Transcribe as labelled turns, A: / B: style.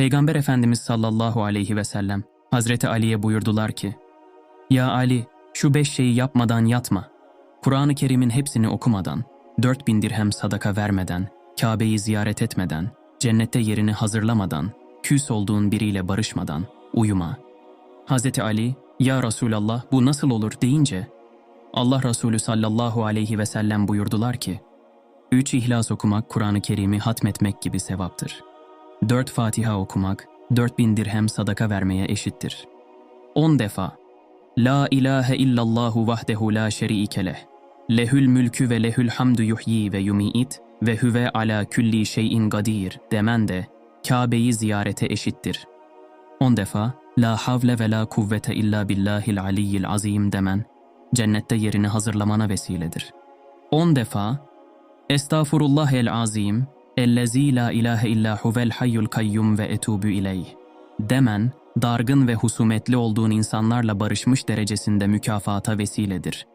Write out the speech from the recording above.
A: Peygamber Efendimiz sallallahu aleyhi ve sellem Hazreti Ali'ye buyurdular ki, Ya Ali, şu beş şeyi yapmadan yatma. Kur'an-ı Kerim'in hepsini okumadan, dört bin dirhem sadaka vermeden, Kabe'yi ziyaret etmeden, cennette yerini hazırlamadan, küs olduğun biriyle barışmadan, uyuma. Hazreti Ali, Ya Resulallah bu nasıl olur deyince, Allah Resulü sallallahu aleyhi ve sellem buyurdular ki, Üç ihlas okumak Kur'an-ı Kerim'i hatmetmek gibi sevaptır. Dört Fatiha okumak, dört bin dirhem sadaka vermeye eşittir. On defa, La ilahe illallahu vahdehu la şerike leh. Lehül mülkü ve lehül hamdu yuhyi ve yumiit ve hüve ala külli şeyin gadir demen de Kabe'yi ziyarete eşittir. On defa, La havle ve la kuvvete illa billahil aliyyil azim demen, cennette yerini hazırlamana vesiledir. On defa, Estağfurullah el azim, ellezî la ilahe illa huvel hayyul kayyum ve etubu ileyh. Demen, dargın ve husumetli olduğun insanlarla barışmış derecesinde mükafata vesiledir.